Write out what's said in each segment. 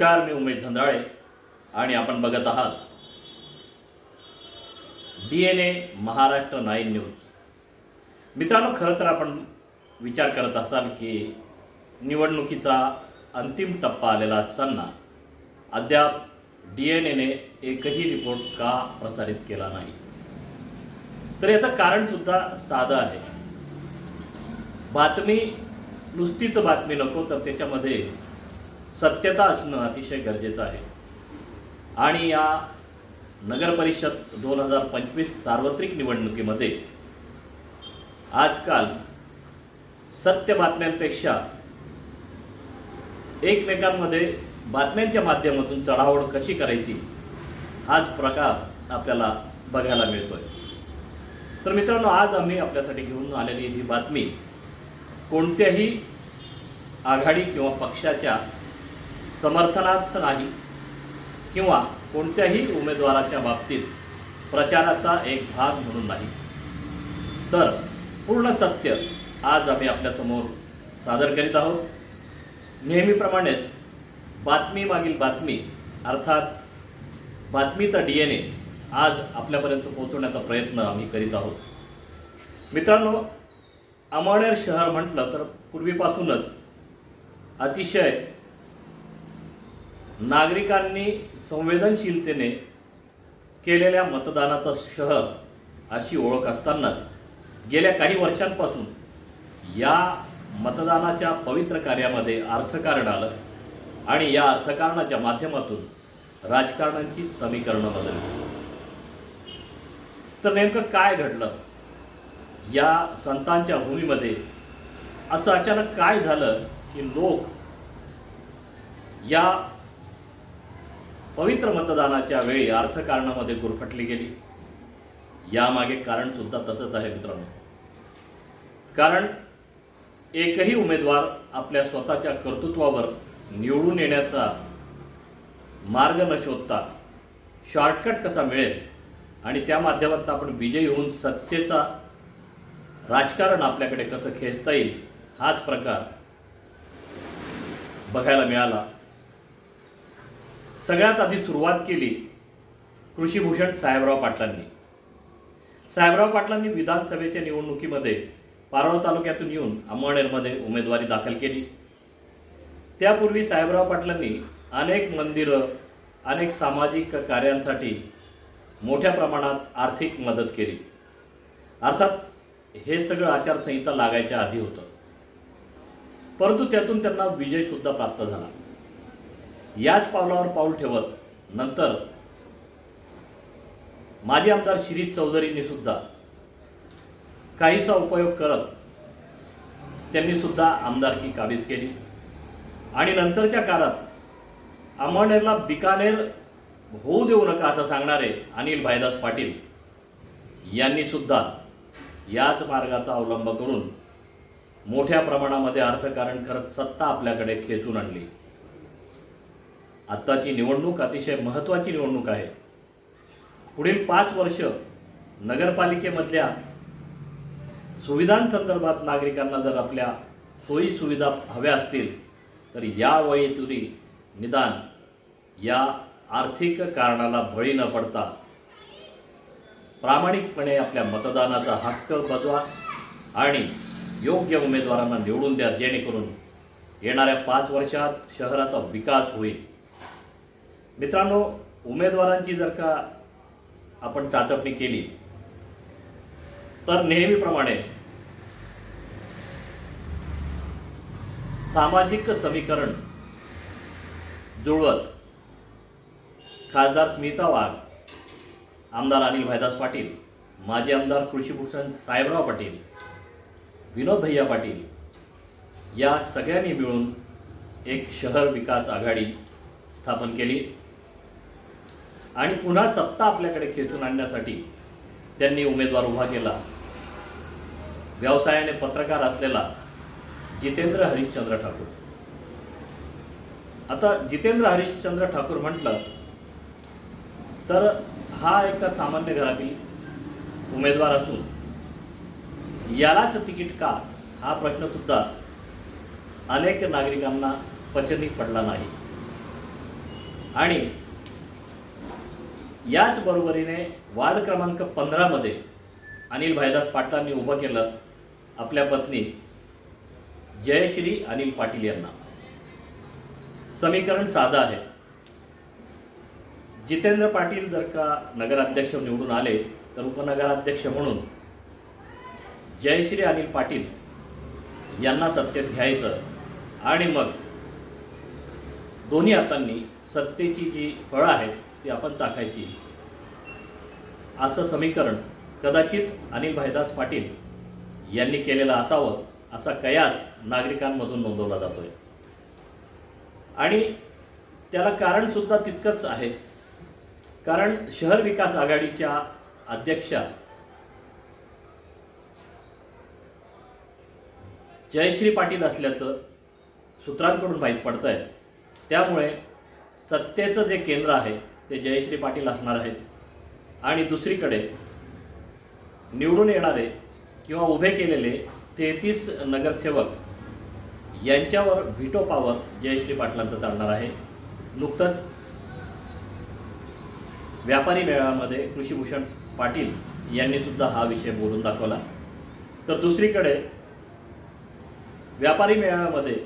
नमस्कार मी उमेश धंदाळे आणि आपण बघत आहात D N A Maharashtra nine news. मित्रांनो खरं तर आपण विचार करत असाल की निवडणुकीचा अंतिम टप्पा आलेला असताना अद्याप डी एन एने एकही रिपोर्ट का प्रसारित केला नाही? तर याचं कारणसुद्धा साधं आहे. बातमी नुसतीच बातमी नको तर त्याच्यामध्ये सत्यता असणं अतिशय गरजेचं आहे. आणि या नगरपरिषद दोन हजार पंचवीस सार्वत्रिक निवडणुकीमध्ये आजकाल सत्य बातम्यांपेक्षा एकमेकांमध्ये बातम्यांच्या माध्यमातून चढाओढ कशी करायची हाच प्रकार आपल्याला बघायला मिळतोय. तर मित्रांनो आज आम्ही आपल्यासाठी घेऊन आलेली ही बातमी कोणत्याही आघाडी किंवा पक्षाच्या समर्थनार्थ नाही किंवा कोणत्याही उमेदवाराच्या बाबतीत प्रचाराचा एक भाग म्हणून नाही. तर पूर्ण सत्य आज आम्ही आपल्यासमोर सादर करीत आहोत. नेहमीप्रमाणेच बातमी मागील बातमी अर्थात बातमीचा डी एन ए आज आपल्यापर्यंत पोहोचवण्याचा प्रयत्न आम्ही करीत आहोत. मित्रांनो अमळनेर शहर म्हटलं तर पूर्वीपासूनच अतिशय नागरिकांनी संवेदनशीलतेने केलेल्या मतदानाचं शहर अशी ओळख असतानाच गेल्या काही वर्षांपासून या मतदानाच्या पवित्र कार्यामध्ये अर्थकारण आलं आणि या अर्थकारणाच्या माध्यमातून राजकारणाची समीकरणं बदलली. तर नेमकं काय घडलं? या संतांच्या भूमीमध्ये असं अचानक काय झालं की लोक या पवित्र मतदानाच्या वेळी अर्थकारणामध्ये गुरफटली गेली. यामागे कारण सुद्धा तसंच आहे मित्रांनो. कारण एकही उमेदवार आपल्या स्वतःच्या कर्तृत्वावर निवडून येण्याचा मार्ग न शोधता शॉर्टकट कसा मिळेल आणि त्या माध्यमातून आपण विजयी होऊन सत्तेचा राजकारण आपल्याकडे कसं खेचता येईल हाच प्रकार बघायला मिळाला. सगळ्यात आधी सुरुवात केली कृषीभूषण साहेबराव पाटलांनी. साहेबराव पाटलांनी विधानसभेच्या निवडणुकीमध्ये पारोळ तालुक्यातून येऊन अंबळनेरमध्ये उमेदवारी दाखल केली. त्यापूर्वी साहेबराव पाटलांनी अनेक मंदिरं अनेक सामाजिक कार्यांसाठी मोठ्या प्रमाणात आर्थिक मदत केली. अर्थात हे सगळं आचारसंहिता लागायच्या आधी होतं. परंतु त्यातून त्यांना विजयसुद्धा प्राप्त झाला. याच पावलावर पाऊल ठेवत नंतर माजी आमदार शिरीष चौधरींनी सुद्धा काहीसा उपयोग करत त्यांनी सुद्धा आमदारकी काबीज केली. आणि नंतरच्या काळात अमळनेरला बिकानेर होऊ देऊ नका असं सांगणारे अनिल भाईदास पाटील यांनी सुद्धा याच मार्गाचा अवलंब करून मोठ्या प्रमाणामध्ये अर्थकारण करत सत्ता आपल्याकडे खेचून आणली. आत्ताची निवडणूक अतिशय महत्त्वाची निवडणूक आहे. पुढील पाच वर्ष नगरपालिकेमधल्या सुविधांसंदर्भात नागरिकांना जर आपल्या सोयी सुविधा हव्या असतील तर या वयेतुरी निदान या आर्थिक कारणाला बळी न पडता प्रामाणिकपणे आपल्या मतदानाचा हक्क बजवा आणि योग्य उमेदवारांना निवडून द्या जेणेकरून येणाऱ्या पाच वर्षात शहराचा विकास होईल. मित्रांनो उमेदवारांची जर का आपण चाचपणी केली तर नेहमीप्रमाणे सामाजिक समीकरण जुळवत खासदार स्मिता वाघ आमदार अनिल भाईदास पाटील माजी आमदार कृषीभूषण साहेबराव पाटील विनोद भैया पाटील या सगळ्यांनी मिळून एक शहर विकास आघाडी स्थापन केली. आणि पुन्हा सत्ता आपल्याकडे खेचून आणण्यासाठी त्यांनी उमेदवार उभा केला. व्यवसायाने पत्रकार असलेला जितेंद्र हरिश्चंद्र ठाकूर. आता जितेंद्र हरिश्चंद्र ठाकूर म्हटलं तर हा एका सामान्य घरातील उमेदवार असून यालाच तिकीट का? हा प्रश्नसुद्धा अनेक नागरिकांना पचनी पडला नाही. आणि याच बरोबरीने वार्ड क्रमांक पंधरामध्ये अनिल भाईदास पाटलांनी उभं केलं आपल्या पत्नी जयश्री अनिल पाटील यांना. समीकरण साधं आहे. जितेंद्र पाटील जर का नगराध्यक्ष निवडून आले तर उपनगराध्यक्ष म्हणून जयश्री अनिल पाटील यांना सत्तेत घ्यायचं आणि मग दोन्ही हातांनी सत्तेची जी फळं आहेत ती आपण चाखायची. असं समीकरण कदाचित अनिल भाईदास पाटील यांनी केलेलं असावं असा कयास नागरिकांमधून नोंदवला जातोय. आणि त्याला कारणसुद्धा तितकंच आहे. कारण शहर विकास आघाडीच्या अध्यक्षा जयश्री पाटील असल्याचं सूत्रांकडून माहीत पडतं आहे त्यामुळे सत्तेचं जे केंद्र आहे ते जयश्री पाटील असणार आहेत. आणि दुसरीकडे निवडून येणारे किंवा उभे केलेले तेहतीस नगरसेवक यांच्यावर व्हिटो पावर जयश्री पाटलांचं चालणार आहे. नुकतंच व्यापारी मेळाव्यामध्ये कृषीभूषण पाटील यांनी सुद्धा हा विषय बोलून दाखवला. तर दुसरीकडे व्यापारी मेळाव्यामध्ये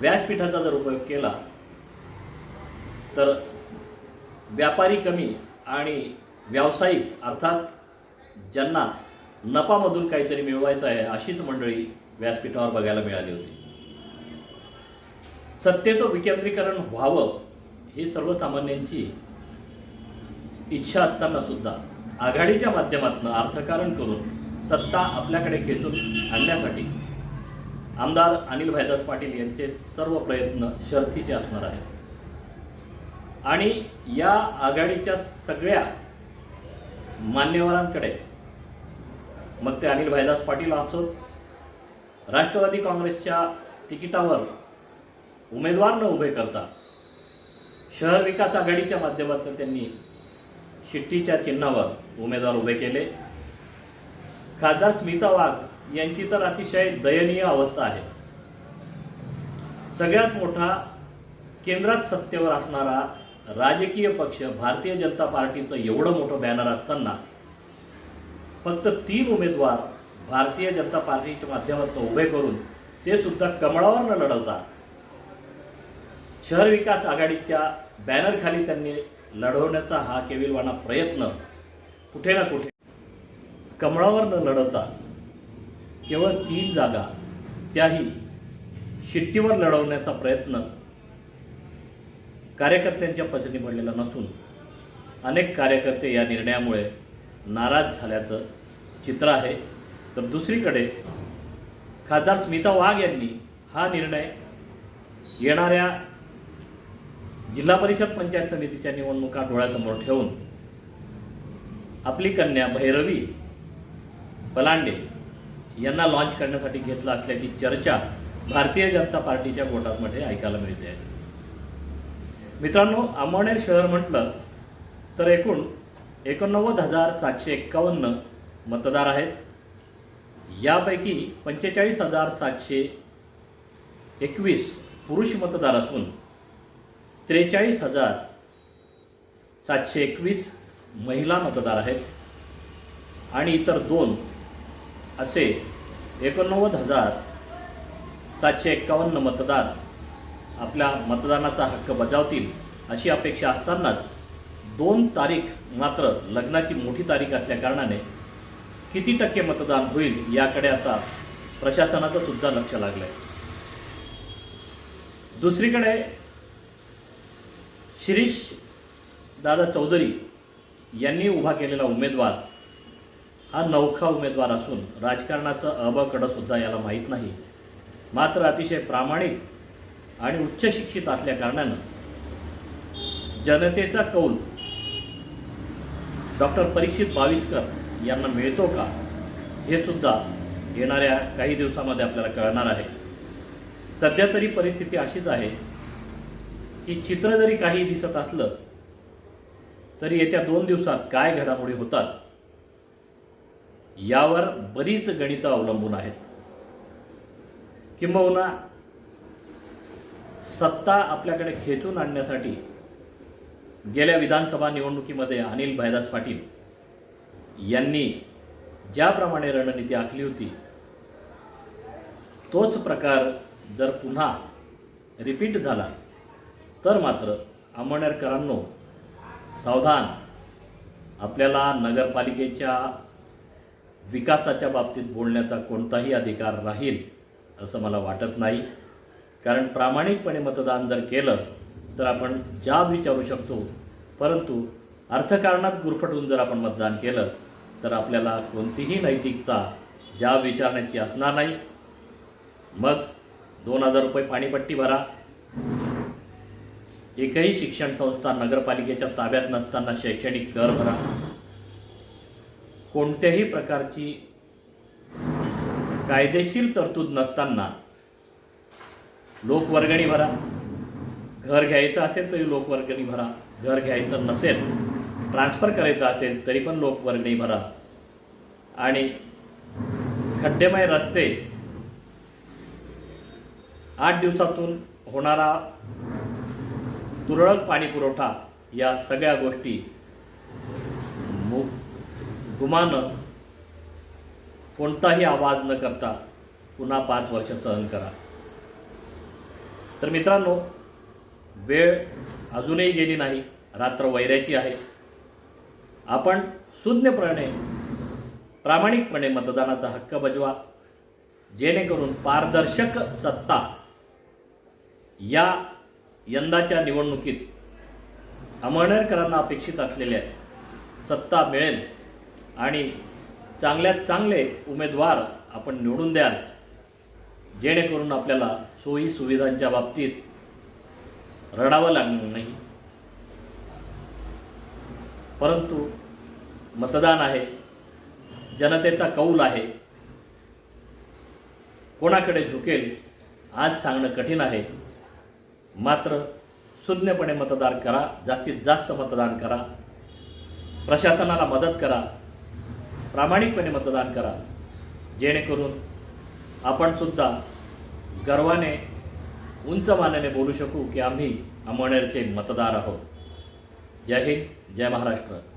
व्यासपीठाचा जर उपयोग केला तर व्यापारी कमी आणि व्यावसायिक अर्थात ज्यांना नफामधून काहीतरी मिळवायचं आहे अशीच मंडळी व्यासपीठावर बघायला मिळाली होती. सत्तेचं विकेंद्रीकरण व्हावं ही सर्वसामान्यांची इच्छा असताना सुद्धा आघाडीच्या माध्यमातून अर्थकारण करून सत्ता आपल्याकडे खेचून आणण्यासाठी आमदार अनिल भाईदास पाटील यांचे सर्व प्रयत्न शर्थीचे असणार आहेत. आणि या आघाडीच्या सगळ्या मान्यवरांकडे मग ते अनिल भाईदास पाटील असोत राष्ट्रवादी काँग्रेसच्या तिकिटावर उमेदवार न उभे करता शहर विकास आघाडीच्या माध्यमातून त्यांनी शिट्टीच्या चिन्हावर उमेदवार उभे केले. खासदार स्मिता वाघ यांची तर अतिशय दयनीय अवस्था आहे. सगळ्यात मोठा केंद्रात सत्तेवर असणारा राजकीय पक्ष भारतीय जनता पार्टीचं एवढं मोठं बॅनर असताना फक्त तीन उमेदवार भारतीय जनता पार्टीच्या माध्यमातून उभे करून ते सुद्धा कमळावर न लढवता शहर विकास आघाडीच्या बॅनरखाली त्यांनी लढवण्याचा हा केविलवाना प्रयत्न कुठे ना कुठे कमळावर न लढवता केवळ तीन जागा त्याही शिट्टीवर लढवण्याचा प्रयत्न कार्यकर्त्यांच्या पचनी पडलेला नसून अनेक कार्यकर्ते या निर्णयामुळे नाराज झाल्याचं चित्र आहे. तर दुसरीकडे खासदार स्मिता वाघ यांनी हा निर्णय येणाऱ्या जिल्हा परिषद पंचायत समितीच्या निवडणुका डोळ्यासमोर ठेवून आपली कन्या भैरवी पलांडे यांना लॉन्च करण्यासाठी घेतला असल्याची चर्चा भारतीय जनता पार्टीच्या गोटामध्ये ऐकायला मिळते. आहे मित्रांनो आंबवणेर शहर म्हटलं तर एकूण एकोणनव्वद हजार सातशे एक्कावन्न मतदार आहेत. यापैकी पंचेचाळीस हजार सातशे एकवीस पुरुष मतदार असून त्रेचाळीस हजार सातशे एकवीस महिला मतदार आहेत. आणि इतर दोन असे एकोणनव्वद हजार सातशे एक्कावन्न मतदार आपल्या मतदानाचा हक्क बजावतील अशी अपेक्षा असतानाच दोन तारीख मात्र लग्नाची मोठी तारीख असल्याकारणाने किती टक्के मतदान होईल याकडे आता प्रशासनाचं सुद्धा लक्ष लागलं आहे दुसरीकडे शिरीष दादा चौधरी यांनी उभा केलेला उमेदवार हा नौखा उमेदवार असून राजकारणाचं अबकडं सुद्धा याला माहीत नाही. मात्र अतिशय प्रामाणिक आणि उच्च शिक्षित असल्या कारणानं जनतेचा कौल डॉक्टर परीक्षित बावीसकर यांना मिळतो का हे सुद्धा येणाऱ्या काही दिवसामध्ये आपल्याला कळणार आहे. सध्या तरी परिस्थिती अशीच आहे की चित्र जरी काही दिसत असलं तरी येत्या दोन दिवसात काय घडामोडी होतात यावर बरीच गणितं अवलंबून आहेत. किंबहुना सत्ता आपल्याकडे खेचून आणण्यासाठी गेल्या विधानसभा निवडणुकीमध्ये अनिल भाईदास पाटील यांनी ज्याप्रमाणे रणनीती आखली होती तोच प्रकार जर पुन्हा रिपीट झाला तर मात्र अंमळनेरकरांनो सावधान. आपल्याला नगरपालिकेच्या विकासाच्या बाबतीत बोलण्याचा कोणताही अधिकार राहील असं मला वाटत नाही. कारण प्रामाणिकपणे मतदान जर केलं तर आपण जाब विचारू शकतो परंतु अर्थकारणात गुरफटून जर आपण मतदान केलं तर आपल्याला कोणतीही नैतिकता जाब विचारण्याची असणार नाही. मग दोन हजार रुपये पाणीपट्टी भरा. एकही शिक्षण संस्था नगरपालिकेच्या ताब्यात नसताना शैक्षणिक कर भरा. कोणत्याही प्रकारची कायदेशीर तरतूद नसताना लोकवर्गणी भरा. घर घ्यायचं असेल तरी लोकवर्गणी भरा. घर घ्यायचं नसेल ट्रान्सफर करायचं असेल तरी पण लोकवर्गणी भरा. आणि खड्डेमय रस्ते आठ दिवसातून होणारा तुरळक पाणी पुरवठा या सगळ्या गोष्टी मु गुमानं कोणताही आवाज न करता पुन्हा पाच वर्ष सहन करा. तर मित्रांनो वेळ अजूनही गेली नाही रात्र वैऱ्याची आहे. आपण सुज्ञपणे प्रामाणिकपणे मतदानाचा हक्क बजवा जेणेकरून पारदर्शक सत्ता या यंदाच्या निवडणुकीत अमळनेरकरांना अपेक्षित असलेल्या सत्ता मिळेल आणि चांगल्यात चांगले उमेदवार आपण निवडून द्याल जेणेकरून आपल्याला सोयी सुविधांच्या बाबतीत रडावं लागणार नाही. परंतु मतदान आहे जनतेचा कौल आहे. कोणाकडे झुकेल आज सांगणं कठीण आहे. मात्र सुज्ञपणे मतदान करा जास्तीत जास्त मतदान करा. प्रशासनाला मदत करा. प्रामाणिकपणे मतदान करा. जेणेकरून आपण सुद्धा गर्वाने उंच मानाने बोलू शकू की आम्ही अमळनेरचे मतदार आहोत. जय हिंद जय महाराष्ट्र.